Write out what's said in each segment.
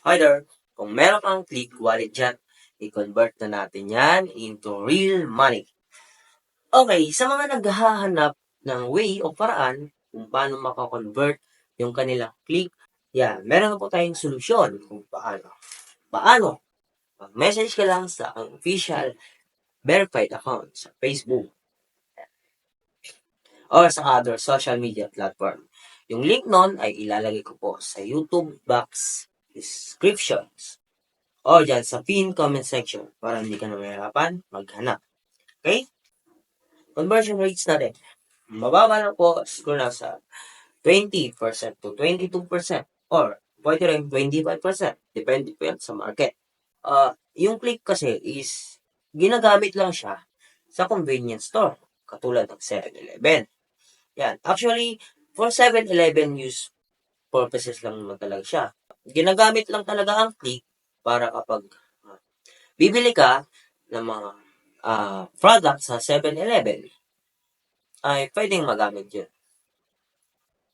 Hi there! Kung meron kang click wallet dyan, i-convert na natin yan into real money. Okay, sa mga naghahanap ng way o paraan kung paano makakonvert yung kanilang click, yan, meron na po tayong solusyon kung paano. Paano? Mag-message ka lang sa ang official verified account sa Facebook or sa other social media platform. Yung link nun ay ilalagay ko po sa YouTube box descriptions o dyan sa pin comment section para hindi ka na mahirapan maghanap. Okay? Conversion rates natin. Mababa na po siguro nasa 20% to 22% or pwede rin 25%. Depende po yan sa market. Ah, yung click kasi is ginagamit lang siya sa convenience store katulad ng 7-Eleven. Yan. Actually, for 7-Eleven use purposes lang naman talaga siya. Ginagamit lang talaga ang click para kapag ah, bibili ka ng mga ah, products sa 7-Eleven, ay pwedeng magamit yun.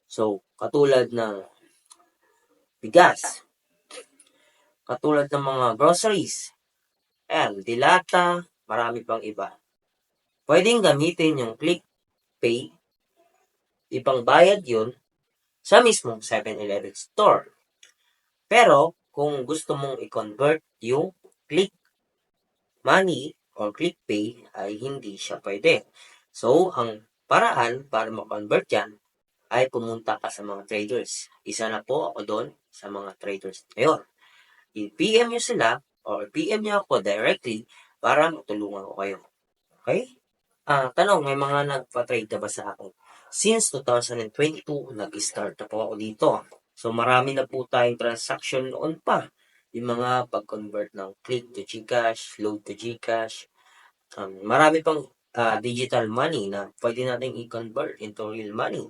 So, katulad ng bigas, katulad ng mga groceries, ayan, dilata, marami pang iba. Pwedeng gamitin yung click pay, ipang bayad yun sa mismong 7-Eleven store. Pero, kung gusto mong i-convert yung click money or click pay, ay hindi siya pwede. So, ang paraan para ma-convert yan ay pumunta ka sa mga traders. Isa na po ako doon sa mga traders ngayon. I-PM nyo sila or PM nyo ako directly para matulungan ko kayo. Okay? Ah, tanong, may mga nagpa-trade na ba sa akin? Since 2022, nag-start na po ako dito. So, marami na po tayong transaction noon pa. Yung mga pag-convert ng click to Gcash, load to Gcash. Um, marami pang ah, digital money na pwede natin i-convert into real money.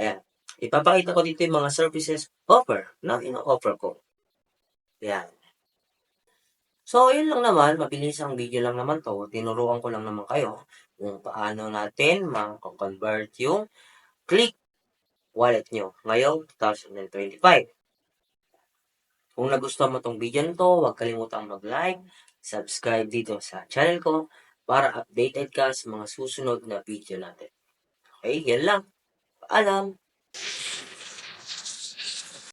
Ayan. Ipapakita ko dito yung mga services offer na ino-offer ko. Ayan. So, yun lang naman. Mabilis ang video lang naman to. Tinuruan ko lang naman kayo kung paano natin ma-convert yung click wallet nyo ngayong 2025. Kung nagustuhan mo tong video na to, huwag kalimutang mag-like, subscribe dito sa channel ko para updated ka sa mga susunod na video natin. Okay, yan lang. Paalam!